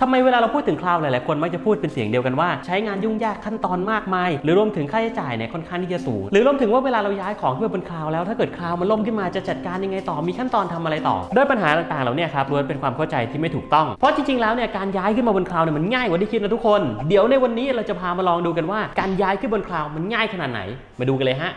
ทำไมเวลาเราพูดถึงคลาวด์หลาย ๆ คนมักจะพูดเป็นเสียงเดียวกันว่า ใช้งานยุ่งยากขั้นตอนมากมาย หรือรวมถึงค่าใช้จ่ายเนี่ยค่อนข้างที่จะสูง หรือรวมถึงว่าเวลาเราย้ายของขึ้นมาบนคลาวด์แล้วถ้าเกิดคลาวด์มันล่มขึ้นมาจะจัดการยังไงต่อมีขั้นตอนทำอะไรต่อ ด้วยปัญหาต่าง ๆ เหล่าเนี้ครับล้วนเป็นความเข้าใจที่ไม่ถูกต้อง เพราะจริง ๆ แล้วเนี่ยการย้ายขึ้นมาบนคลาวด์เนี่ยมันง่ายกว่าที่คิดนะทุกคน เดี๋ยวในวันนี้เราจะพามาลองดูกันว่า การย้ายขึ้นบนคลาวด์มันง่ายขนาดไหน มาดูกันเลยฮะ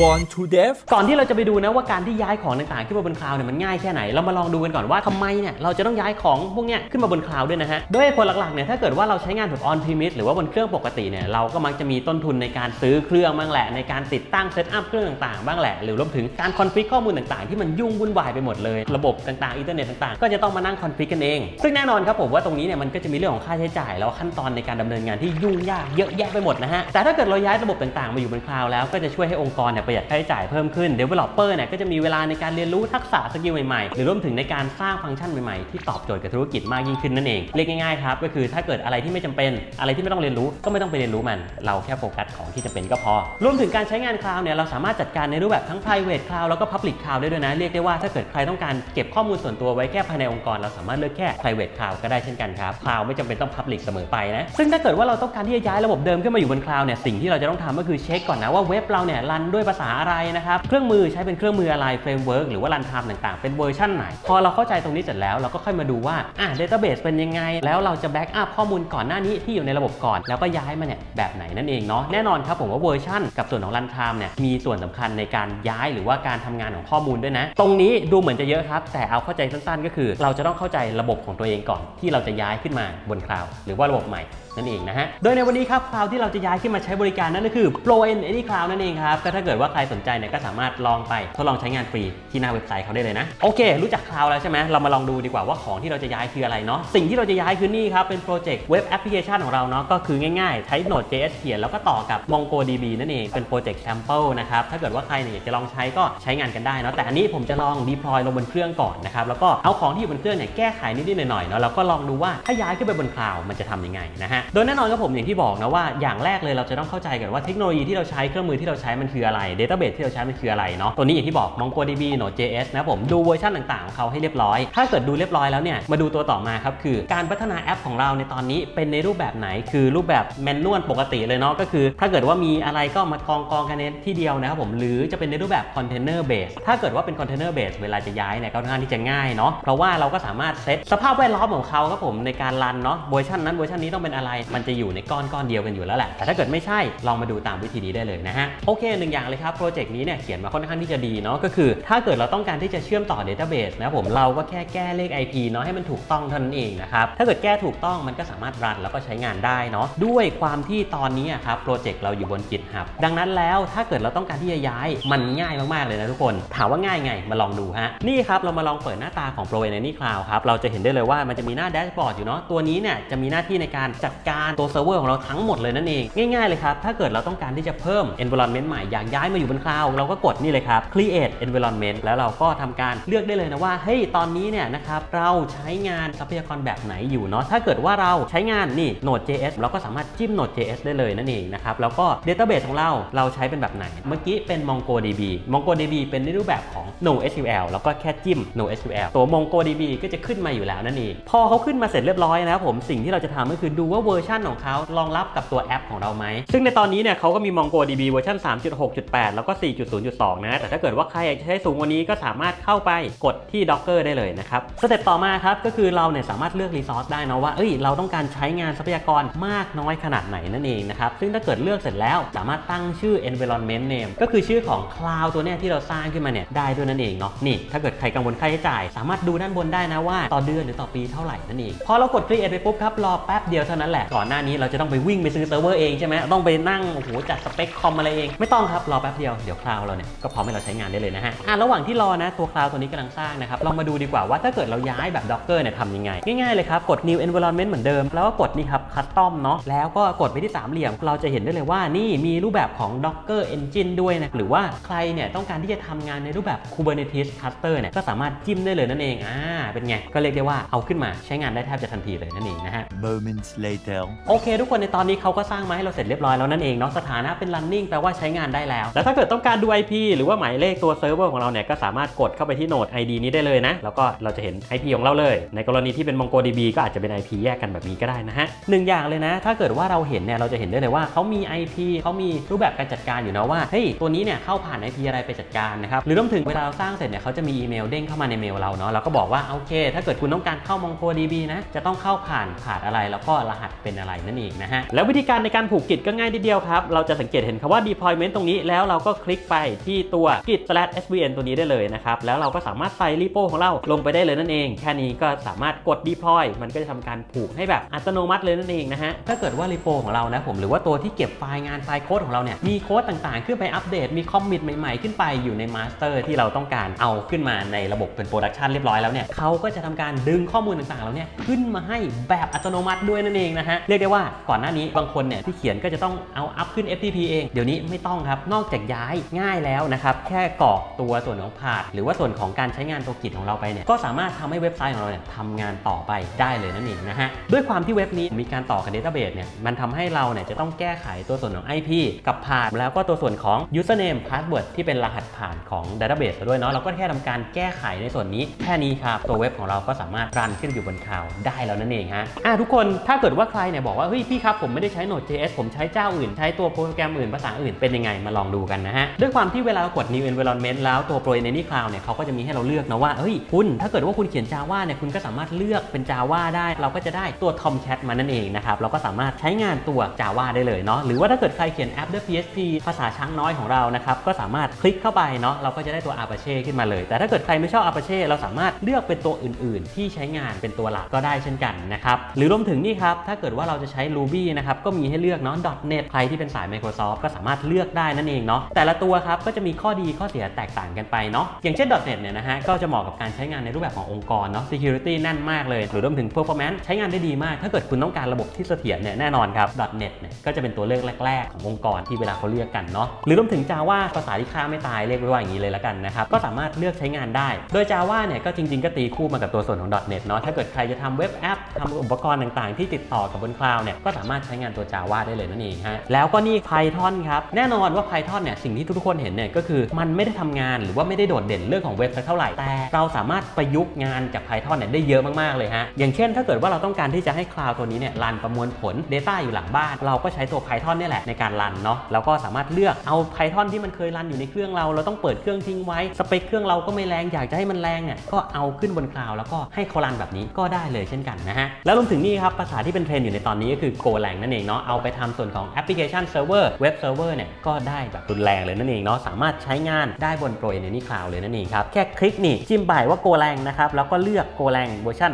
Born to Dev ก่อนที่เราจะไปดูนะว่าการที่ย้ายของต่างๆ ขึ้นมาบนคลาวด์เนี่ยมันง่ายแค่ไหน เรามาลองดูกันก่อนว่าทำไมเนี่ยเราจะต้องย้ายของพวกเนี้ยขึ้นมาบนคลาวด์ด้วยนะฮะด้วยผลหลักๆเนี่ยถ้าเกิดว่าเราใช้งานแบบ on premise หรือว่าบนเครื่องปกติเนี่ยเราก็มักจะมีต้นทุนในการซื้อเครื่องบ้างแหละในการติดตั้งเซตอัพเครื่องต่างๆบ้างแหละหรือรวมถึงการคอนฟิกข้อมูลต่างๆ ที่มันยุ่งวุ่นวายไปหมดเลยระบบต่างๆอินเทอร์เน็ตต่างๆ ก็จะต้องมานั่งคอนฟิกกันเอง ซึ่งแน่นอนครับผมว่าตรงนี้เนี่ยมันก็จะมีเรื่องของค่าใช้จ่ายแล้วขั้นตอนในการดำเนินงานที่ยุ่งยากเยอะแยะไปหมดนะฮะแต่ถ้าเกิดเราย้ายระบบต่างๆ มาอยู่บนคลาวด์แล้วก็จะช่วยให้องค์กรเนี่ยประหยัดค่าใช้จ่ายเพิ่มขึ้น Developer เนี่ยก็จะมีเวลาในการเรียนรู้ทักษะสกิลใหม่ๆ หรือรวมถึงในการสร้างฟังก์ชันใหม่ๆ ที่ตอบโจทย์กับธุรกิจมากยิ่งขึ้นนั่นเอง เรียกง่ายๆครับก็คือถ้าเกิดอะไรที่ไม่จำเป็น อะไรที่ไม่ต้องเรียนรู้ก็ไม่ต้องไปเรียนรู้มัน เราแค่โฟกัสของที่จำเป็นก็พอ รวมถึงการใช้งานคลาวด์เนี่ยเราสามารถจัดการในรูปแบบทั้ง private cloud แล้วก็ public cloud ได้ด้วยนะ เรียกได้ว่าถ้าเกิดใครต้องการเก็บข้อมูลส่วนตัวไว้แค่ภายในองค์กร เราสามารถเลือกแค่ private cloud ก็ได้เช่นกันครับ cloud ไม่จำเป็นต้อง public เสมอไปนะ ซึ่งถ้าเกิดว่าเราต้องการที่จะย้ายระบบเดิมขึ้นมาอยู่บน cloud เนี่ยสิ่งที่เราจะต้องทำก็คือเช็คก่อนนะว่าเว็บเราเนี่ยรันด้วยาษาอะไรนะครับ เครื่องมือใช้เป็นเครื่องมืออะไร framework หรือว่า runtime ต่างๆ เป็นเวอร์ชันไหน พอเราเข้าใจตรงนี้เสร็จแล้วเราก็ค่อยมาดูว่าอะ database เป็นยังไง แล้วเราจะ back up ข้อมูลก่อนหน้านี้ที่อยู่ในระบบก่อน แล้วก็ย้ายมาเนี่ยแบบไหนนั่นเองเนาะแน่นอนครับผมว่าเวอร์ชันกับส่วนของ runtime เนี่ยมีส่วนสำคัญในการย้ายหรือว่าการทำงานของข้อมูลด้วยนะ ตรงนี้ดูเหมือนจะเยอะครับ แต่เอาเข้าใจสั้นๆ ก็คือ เราจะต้องเข้าใจระบบของตัวเองก่อน ที่เราจะย้ายขึ้นมาบนคลาวด์หรือว่าระบบใหม่นั่นเองนะฮะโดยในวันนี้ครับคลาวที่เราจะย้ายขึ้นมาใช้บริการนั่นก็คือ Pro N Any Cloud นั่นเองครับก็ถ้าเกิดว่าใครสนใจเนี่ยก็สามารถลองไปทดลองใช้งานฟรีที่หน้าเว็บไซต์เขาได้เลยนะ โอเค รู้จักคลาวแล้วใช่ไหมเรามาลองดูดีกว่าว่าของที่เราจะย้ายคืออะไรเนาะสิ่งที่เราจะย้ายคือนี่ครับเป็นโปรเจกต์เว็บแอปพลิเคชันของเราเนาะก็คือง่ายๆใช้ Node.js เขียนแล้วก็ต่อกับ MongoDB นั่นเองเป็นโปรเจกต์ sample นะครับถ้าเกิดว่าใครเนี่ยอยากจะลองใช้ก็ใช้งานกันได้เนาะแต่อันนี้ผมจะลอง deploy ลงบนเครื่องก่อนนะครับแล้วก็เอาของที่อยู่บนเครื่องเนี่ยแก้ไขนิดๆหน่อยๆเนาะแล้วก็ลองดูว่าถ้าย้ายขึ้นไปบนคลาวมันจะทำยังไงนะฮะโดยแน่นอนครับผมอย่างที่บอกนะว่าอย่างแรกเลยเราจะต้องเข้าใจกันว่าเทคโนโลยีที่เราใช้เครื่องมือที่เราใช้มันคืออะไร Database ที่เราใช้มันคืออะไรเนาะตัวนี้อย่างที่บอก MongoDB Node.js นะผมดูเวอร์ชันต่างๆของเขาให้เรียบร้อย ถ้าเกิดดูเรียบร้อยแล้วเนี่ยมาดูตัวต่อมาครับคือการพัฒนาแอปของเราในตอนนี้เป็นในรูปแบบไหน คือรูปแบบแมนนวลปกติเลยเนาะก็คือ ถ้าเกิดว่ามีอะไรก็มากองกองกันในที่เดียวนะครับผมหรือจะเป็นในรูปแบบคอนเทนเนอร์เบสถ้าเกิดว่าเป็นคอนเทนเนอร์เบสเวลาจะย้ายเนี่ยก็ค่อนข้างที่จะง่ายเนาะเพราะว่าเราก็สามารถเซตสภาพแวดล้อมของเขาครับผมในการรันเนาะเวอร์ชันนั้นเวอร์ชันนี้ต้องเป็นอะไร มันจะอยู่ในก้อนก้อนเดียวกันอยู่แล้วแหละแต่ถ้าเกิดไม่ใช่ลองมาดูตามวิธีนี้ได้เลยนะฮะโอเคหนึ่งอย่างเลยครับโปรเจกต์นี้เนี่ยเขียนมาค่อนข้างที่จะดีเนาะก็คือ ถ้าเกิดเราต้องการที่จะเชื่อมต่อ Database นะครับผมเราก็แค่แก้เลข IP เนาะให้มันถูกต้องเท่านั้นเองนะครับถ้าเกิดแก้ถูกต้องมันก็สามารถรันแล้วก็ใช้งานได้เนาะด้วยความที่ตอนนี้ครับโปรเจกต์เราอยู่บน GitHub ดังนั้นแล้วถ้าเกิดเราต้องการที่จะย้ายมันง่ายมากๆเลยนะทุกคน ถามว่าง่ายไงมาลองดูฮะนี่ครับเรามาลองเปิดหน้าตาของ Pro a n y Cloud ครับเราจะเห็นได้เลยว่ามันจะมีหน้าแดชบอร์ดอยู่เนาะตัวนี้เนี่ยจะมีหน้าที่ในการจัดการตัวเซิร์ฟเวอร์ของเราทั้งหมดเลยนั่นเองง่ายๆเลยครับถ้าเกิดเราต้องการที่จะเพิ่ม environment ใหม่อยากย้ายมาอยู่บนคลาวด์เราก็กดนี่เลยครับ create environment แล้วเราก็ทำการเลือกได้เลยนะว่าเฮ้ยตอนนี้เนี่ยนะครับเราใช้งานทรัพยากรแบบไหนอยู่เนาะถ้าเกิดว่าเราใช้งานนี่ Node.js เราก็สามารถจิ้ม Node.js ได้เลยนั่นเองนะครับแล้วก็ database ของเราเราใช้เป็นแบบไหน เมื่อกี้เป็น MongoDB MongoDB เป็นในรูปแบบของ NoSQL แล้วก็แค่จิ้ม NoSQL ตัว MongoDB ก็จะขึ้นมาอยู่แล้วนั่นเองพอเขาขึ้นมาเสร็จเรียบร้อยนะครับผมสิ่งที่เราจะทำก็คือดูว่าเวอร์ชันของเขารองรับกับตัวแอปของเราไหมซึ่งในตอนนี้เนี่ยเขาก็มี MongoDB เวอร์ชัน3.6.8แล้วก็ 4.0.2 นะ แต่ถ้าเกิดว่าใครอยากจะใช้สูงกว่านี้ก็สามารถเข้าไปกดที่ Docker ได้เลยนะครับสเต็ปต่อมาครับก็คือเราเนี่ยสามารถเลือก Resource ได้นะว่าเอ้ยเราต้องการใช้งานทรัพยากรมากน้อยขนาดไหนนั่นเองนะครับซึ่งถ้าเกิดเลือกเสร็จแล้วสามารถตั้งชื่อ environment name ก็คือชื่อของ cloud ตัวเนี้ยที่เราสร้างขึ้นมาเนี่ยได้ด้วยนั่นเองเนาะนี่ถ้าเกิดใครกังวลค่าใช้จ่าย สามารถดูด้านบนได้นะว่าต่อเดือนหรือต่อปีเท่าไหร่นั่นเองพอเรากด create ไปปุ๊บครับรอแป๊บเดียวเท่านั้นแหละก่อนหน้านี้เราจะต้องไปวิ่งไปซื้อเซิร์ฟเวอร์เองใช่ไหมต้องไปนั่งโอ้โหจัดสเปคคอมอะไรเองไม่ต้องครับรอแป๊บเดียวเดี๋ยวคลาวเราเนี่ยก็พร้อมให้เราใช้งานได้เลยนะฮะอะระหว่างที่รอนะตัวคลาวตัวนี้กำลังสร้างนะครับเรามาดูดีกว่าว่าถ้าเกิดเราย้ายแบบ Docker เนี่ยทำยังไง ง่ายๆเลยครับกด new environment เหมือนเดิม แล้วก็กดนี่ครับ custom เนาะแล้วก็กดไปที่สามเหลี่ยม เราจะเห็นได้เลยว่านี่มีรูปแบบของ Docker Engine ด้วยนะหรือว่าใครเนี่ยต้องการที่จะทำงานในรูปแบบ Kubernetes Cluster เนี่ยก็สามารถจิ้มได้เลยนั่นเองอ่าเป็นไงก็เรียกได้ว่าเอาขึ้นมาใช้งานได้แทบจะทันทีเลยนั่นเองนะฮะ Moments later. โอเค ทุกคนในตอนนี้เขาก็สร้างมาให้เราเสร็จเรียบร้อยแล้วนั่นเองเนาะสถานะเป็น running แปลว่าใช้งานได้แล้วแล้วถ้าเกิดต้องการดู IP หรือว่าหมายเลขตัวเซิร์ฟเวอร์ของเราเนี่ยก็สามารถกดเข้าไปที่โหนด ID นี้ได้เลยนะ แล้วก็เราจะเห็น IP ของเราเลย ในกรณีที่เป็น MongoDB ก็อาจจะเป็น IP แยกกันแบบนี้ก็ได้นะฮะหนึ่งอย่างเลยนะ ถ้าเกิดว่าเราเห็นเนี่ยเราจะเห็นได้เลยว่าเขามี IP เขามีรูปแบบการจัดการอยู่นะว่าเฮ้ยตัวนี้เนี่ยเข้าผ่าน IP อะไรไปจัดการนะครับหรือรวมถึงเวลาเราสร้างเสร็จเนี่ยเขาจะมีอีเมลเด้งเข้ามาในเมลเราเนาะเราก็บอกว่าโอเค ถ้าเกิดคุณต้องการเข้า MongoDB นะจะต้องเข้าผ่านผ่านอะไรแล้วก็รหัสเป็นอะไรนั่นเองนะฮะแล้ววิธีการในการผูกกิจก็ง่ายนิดเดียวครับเราจะสังเกตเห็นคำว่า deployment ตรงนี้แล้วล้วเราก็คลิกไปที่ตัว git svn ตัวนี้ได้เลยนะครับ แล้วเราก็สามารถใส่ repo ของเราลงไปได้เลยนั่นเอง แค่นี้ก็สามารถกด deploy มันก็จะทำการผูกให้แบบอัตโนมัติเลยนั่นเองนะฮะ ถ้าเกิดว่า repo ของเรานะผม หรือว่าตัวที่เก็บไฟล์งานไฟล์โค้ดของเราเนี่ย มีโค้ดต่างๆ ขึ้นไปอัปเดต มีคอมมิตใหม่ๆ ขึ้นไปอยู่ใน master ที่เราต้องการเอาขึ้นมาในระบบเป็น production เรียบร้อยแล้วเนี่ยเขาก็จะทำการดึงข้อมูลต่างๆเราเนี่ยขึ้นมาให้แบบอัตโนมัติด้วยนั่นเองนะฮะ เรียกได้ว่าก่อนหน้านี้บางคนเนี่ยที่เขียนก็จะต้องเอาอัพขึ้น FTP เอง เดี๋ยวนี้ไม่ต้องครับ นอกจากย้ายง่ายแล้วนะครับ แค่กรอกตัวส่วนของพาดหรือว่าส่วนของการใช้งานตัวกิจของเราไปเนี่ยก็สามารถทำให้เว็บไซต์ของเราเนี่ยทำงานต่อไปได้เลยนั่นเองนะฮะด้วยความที่เว็บนี้มีการต่อกับเดต้าเบสเนี่ยมันทำให้เราเนี่ยจะต้องแก้ไขตัวส่วนของ IP กับพาดแล้วก็ตัวส่วนของ username password ที่เป็นรหัสผ่านของ database ด้วยเนาะเราก็แค่ทำการแก้ไขในส่วนนี้แค่นี้ครับตัวเว็บของเราก็สามารถรันขึ้นอยู่บนคลาวด์ได้แล้วนั่นเองฮะอะทุกคนถ้าเกิดว่าใครเนี่ยบอกว่าเฮ้ยพี่ครับผมไม่ได้ใช้ Node.js ผมใช้เจ้าอื่นใช้ตัวโปรแกรมอื่นภาษาอื่นเป็นยังไงมาลองดูกันนะฮะ ด้วยความที่เวลาเรากด new environment แล้วตัว Pro n a n y Cloud เนี่ยเขาก็จะมีให้เราเลือกนะว่า เฮ้ย คุณ ถ้าเกิดว่าคุณเขียน Java เนี่ย คุณก็สามารถเลือกเป็น Java ได้ เราก็จะได้ตัว Tomcat มานั่นเองนะครับ เราก็สามารถใช้งานตัว Java ได้เลยเนาะ หรือว่าถ้าเกิดใครเขียนแอปด้วย PHP ภาษาช้างน้อยของเรา นะครับ ก็สามารถคลิกเข้าไปเนาะ เราก็จะได้ตัว Apache ขึ้นมาเลย แต่ถ้าเกิดใครไม่ชอบ Apache เราสามารถเลือกเป็นตัวอื่น ๆ ที่ใช้งานเป็นตัวหลักก็ได้เช่นกันนะครับ หรือรวมถึงนี่ครับ ถ้าเกิดว่าเราจะใช้ Ruby นะครับ ก็มีให้เลือกเนาะ .NET ใครที่เป็นสาย Microsoft ก็สามารถเลือกได้นั่นเองเนาะแต่ละตัวครับก็จะมีข้อดีข้อเสียแตกต่างกันไปเนาะอย่างเช่น .NET เนี่ยนะฮะก็จะเหมาะกับการใช้งานในรูปแบบขององค์กรเนาะ security แน่นมากเลยหรือรวมถึง performance ใช้งานได้ดีมาก ถ้าเกิดคุณต้องการระบบที่เสถียรเนี่ยแน่นอนครับ .NET เนี่ยก็จะเป็นตัวเลือกแรก ๆ ขององค์กรที่เวลาเขาเลือกกันเนาะหรือรวมถึง Java ภาษาที่ฆ่าไม่ตายเรียกไว้ว่าอย่างนี้เลยละกันนะครับก็สามารถเลือกใช้งานได้ โดย Java เนี่ยก็จริง ๆ ก็ตีคู่มากับตัวส่วนของ .NET เนาะถ้าเกิดใครจะทำเว็บแอปทำอุปกรณ์ต่างๆ ที่ติดต่อกับบนคลาวด์เนี่ยก็สามารถใช้งานตัว Java ได้เลยนั่นเองฮะแล้วก็นี่ Python ครับแน่นอนว่า Python เนี่ยสิ่งที่ทุกคนเห็นเนี่ยก็คือมันไม่ได้ทำงานหรือว่าไม่ได้โดดเด่นเรื่องของเว็บสักเท่าไหร่แต่เราสามารถประยุกต์งานจาก Python เนี่ยได้เยอะมากๆเลยฮะอย่างเช่น ถ้าเกิดว่าเราต้องการที่จะให้คลาวด์ตัวนี้เนี่ยรันประมวลผล Data อยู่หลังบ้าน เราก็ใช้ตัว Python เนี่ยแหละในการรันเนาะแล้วก็สามารถเลือกเอา Python ที่มันเคยรันอยู่ในเครื่องเรา เราต้องเปิดเครื่องทิ้งไว้สเปคเครื่องเราก็ไม่แรงอยากจะให้มันแรงเนี่ยก็เอาขึ้นบนคลาวด์แล้วก็ให้เขารันแบบนี้ก็ได้เลยเช่นกันนะฮะแล้วรวมถึงนี่ครับภาษาที่เป็นเทรนด์อยู่ในตอนนี้ก็คือ Golang นั่นเองเนาะเอาไปทำส่วนของแอปพลิเคชันเซิร์ฟเวอร์เว็บเซิร์ฟเวอร์เนี่ยก็ได้แบบรุนแรงเลยนั่นเองเนาะสามารถใช้งานได้บน Pro a n y Cloud เลยนั่นเองครับ แค่คลิกนี่จิ้มไปว่า Golang นะครับ แล้วก็เลือก Golang เวอร์ชัน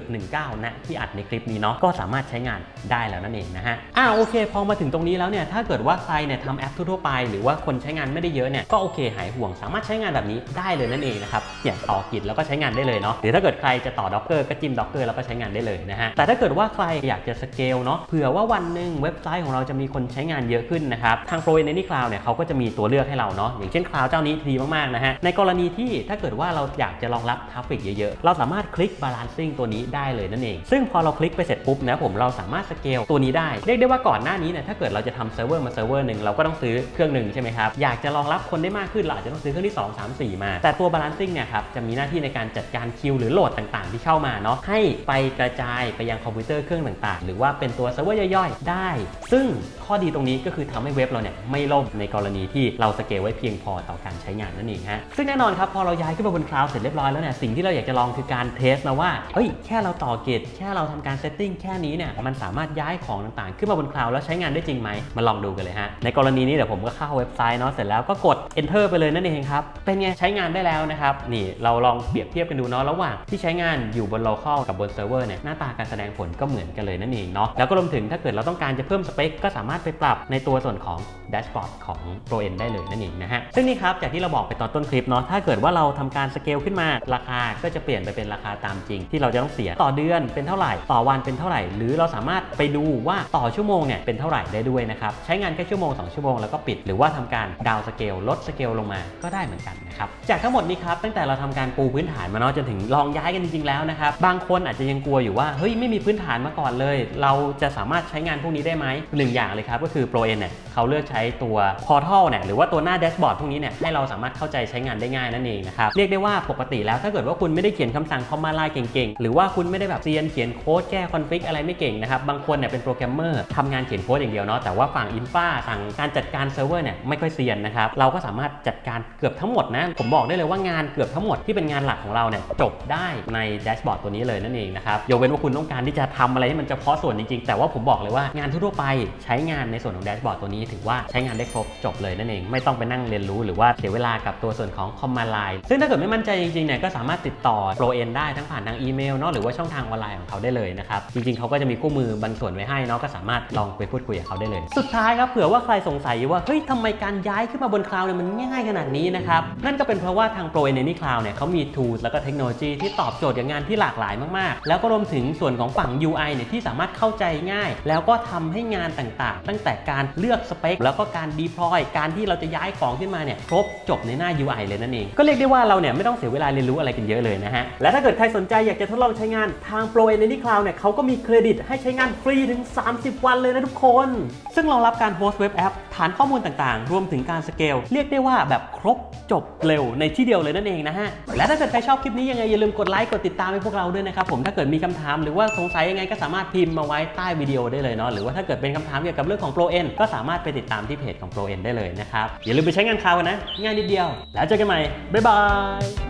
1.19 นะ ที่อัดในคลิปนี้เนาะก็สามารถใช้งานได้แล้วนั่นเองนะฮะอ่าโอเค พอมาถึงตรงนี้แล้วเนี่ยถ้าเกิดว่าใครเนี่ยทำแอปทั่วๆไป หรือว่าคนใช้งานไม่ได้เยอะเนี่ยก็โอเคหายห่วง สามารถใช้งานแบบนี้ได้เลยนั่นเองนะครับเนี่ยต่อกิจแล้วก็ใช้งานได้เลยเนาะหรือถ้าเกิดใครจะต่อ Docker ก็จิ้ม Docker แล้วก็ใช้งานได้เลยนะฮะแต่ถ้าเกิดว่าใครอยากจะสเกลเนาะเผื่อว่าวันหนึ่งเว็บไซต์ของเราจะมีคนใช้งานเยอะขึ้นนะครับทาง Pro a n y Cloud เนี่ยเขาก็จะมีตัวเลือกให้เราเนาะอย่างเช่น Cloud เจ้านี้ดีมากๆนะฮะในกรณีที่ถ้าเกิดว่าเราอยากจะรองรับทราฟฟิกเยอะๆ เราสามารถคลิก balancing ตัวนี้ได้เลยนั่นเอง ซึ่งพอเราคลิกไปเสร็จปุ๊บนะผมเราสามารถสเกลตัวนี้ได้ เรียกได้ว่าก่อนหน้านี้เนี่ยถ้าเกิดเราจะทำเซิร์ฟเวอร์มาเซิร์ฟเวอร์หนึ่งเราก็ต้องซื้อเครื่องหนึ่งใช่ไหมครับอยากจะรองรับคนได้มากขึ้นเราอาจจะต้องซื้อเครื่องที่ 2 3 4 มา แต่ตัว balancing เนี่ยครับจะมีหน้าที่ในการจัดการคิวหรือโหลดต่างๆ ที่เข้ามาเนาะให้ไปกระจายไปยังคอมพิวเตอร์เครื่องต่างๆ หรือว่าเป็นตัวเซิร์ฟเวอร์ย่อยๆ ได้ ซึ่งข้อดีตรงนี้ก็คือทำให้เว็บเราเนี่ยไม่ล่มในกรณีที่เราสเกลไว้เพียงพอต่อการใช้งานนั่นเองฮะซึ่งแน่นอนครับพอเราย้ายขึ้นมาบนคลาวด์เสร็จเรียบร้อยแล้วเนี่ยสิ่งที่เราอยากจะลองคือการเทสนะว่าเฮ้ยแค่เราต่อเกตแค่เราทำการเซตติ้งแค่นี้เนี่ยมันสามารถย้ายของต่างๆ ขึ้นมาบนคลาวด์แล้วใช้งานได้จริงไหมมาลองดูกันเลยฮะในกรณีนี้เดี๋ยวผมก็เข้าเว็บไซต์เนาะเสร็จแล้วก็กด enter ไปเลยนั่นเองครับเป็นไงใช้งานได้แล้วนะครับนี่เราลองเปรียบเทียบกันดูเนาะระหว่างที่ใช้งานอยู่บน local กับบนเซิร์ฟเวอร์เนี่ยหน้าตาการแสดงผลก็เหมือนกันเลยนั่นเองเนาะแล้วก็รวมถึงถ้าเกิดเราต้องการจะเพิ่มสเปคก็สามารถไปปรับในตัวส่วนของแดชบอร์ดของ Pro N ได้เลยนั่นเองนะฮะซึ่งนี่ครับจากที่เราบอกไปตอนต้นคลิปเนาะถ้าเกิดว่าเราทำการสเกลขึ้นมาราคาก็จะเปลี่ยนไปเป็นราคาตามจริง ที่เราจะต้องเสียต่อเดือนเป็นเท่าไหร่ต่อวันเป็นเท่าไหร่ หรือเราสามารถไปดูว่าต่อชั่วโมงเนี่ยเป็นเท่าไหร่ได้ด้วยนะครับใช้งานแค่ชั่วโมง 2 ชั่วโมงแล้วก็ปิดหรือว่าทำการดาวสเกลลดสเกลลงมาก็ได้เหมือนกันนะครับจากทั้งหมดนี้ครับตั้งแต่เราทำการปูพื้นฐานมาเนาะจนถึงลองย้ายกันจริงๆแล้วนะครับบางคนอาจจะยังกลัวอยู่ว่าเฮ้ยไม่มีพื้นฐานมาก่อนเลย เราจะสามารถใช้งานพวกนี้ได้ไหมหนึ่งอย่างเลยครับก็คือ Pro N เนี่ยเขาเลือกใช้ตัว Portal เนี่ยหรือว่าตัวหน้าแดชบอร์ดพวกนี้เนี่ยให้เราสามารถเข้าใจใช้งานได้ง่ายนั่นเองนะครับเรียกได้ว่าปกติแล้วถ้าเกิดว่าคุณไม่ได้เขียนคำสั่งคอมมานด์ไลน์เก่งๆ หรือว่าคุณไม่ได้แบบเซียนเขียนโค้ดแก้คอนฟิกอะไรไม่เก่งนะครับบางคนเนี่ยเป็นโปรแกรมเมอร์ทำงานเขียนโค้ดอย่างเดียวเนาะแต่ว่าฝั่งอินฟาสั่งการจัดการเซิร์ฟเวอร์เนี่ยไม่ค่อยเซียนนะครับเราก็สามารถจัดการเกือบทั้งหมดนะผมบอกได้เลยว่างานเกือบทั้งหมดที่เป็นงานหลักของเราเนี่ยจบได้ในแดชบอร์ดตัวนี้เลยนั่นเองนะครับยกเว้นว่าคุณต้องการที่จะทำอะไรให้มันเฉพาะส่วนจริงๆ แต่ว่าผมบอกเลยว่างานทั่วไปใช้งานในส่วนของแดชบอร์ดตัวนี้ถือว่าใช้งานได้ครบจบเลยนั่นเอง ไม่ต้องไปนั่งเรียนรู้หรือว่าเสียเวลากับตัวส่วนของคอมมาไลน์ซึ่งถ้าเกิดไม่มั่นใจจริงๆเนี่ยก็สามารถติดต่อ Pro N ได้ทั้งผ่านทางอีเมลเนาะหรือว่าช่องทางออนไลน์ของเขาได้เลยนะครับจริงๆเขาก็จะมีคู่มือบางส่วนไว้ให้เนาะก็สามารถลองไปพูดคุยกับเขาได้เลย สุดท้ายครับเผื่อว่าใครสงสัยว่าเฮ้ยทำไมการย้ายขึ้นมาบนคลาวด์เนี่ยมันง่ายขนาดนี้นะครับนั่นก็เป็นเพราะว่าทาง Pro N Any Cloud เนี่ยเขามี tools แล้วก็เทคโนโลยีที่ตอบโจทย์กับงานที่หลากหลายมากๆ แล้วก็รวมถึงส่วนของฝั่ง UI เนี่ยที่สามารถเข้าใจง่าย แล้วก็ทำให้งานต่างๆ ตั้งแต่การเลือกสเปคแล้วก็การ deploy การที่เราจะย้ายของขึ้นมาเนี่ยครบจบในหน้า UI เลยนั่นเอง ก็เรียกได้ว่าเราเนี่ยไม่ต้องเสียเวลาเรียนรู้อะไรกันเยอะเลยนะฮะ และถ้าเกิดใครสนใจอยากจะทดลองใช้งานทาง Pro Energy Cloud เนี่ยเขาก็มีเครดิตให้ใช้งานฟรีถึง 30 วันเลยนะทุกคน ซึ่งรองรับการโฮสต์เว็บแอปฐานข้อมูลต่างๆ รวมถึงการสเกลเรียกได้ว่าแบบครบจบเร็วในที่เดียวเลยนั่นเองนะฮะ และถ้าเกิดใครชอบคลิปนี้ยังไงอย่าลืมกดไลค์กดติดตามให้พวกเราด้วยนะครับผมถ้าเกิดมีคำถามหรือว่าสงสัยยังไงก็สามารถพิมพ์มาไว้ใต้วิดีโอได้เลยเนาะหรือว่าถ้าเกิดเป็นคำถามเกี่ยวกับเรื่องของ Pro N ก็สามารถไปติดตามที่เพจของ Pro N ได้เลยนะครับอย่าลืมไปใช้งานคาวกันนะ ง่ายนิดเดียว แล้วเจอกันใหม่บ๊ายบาย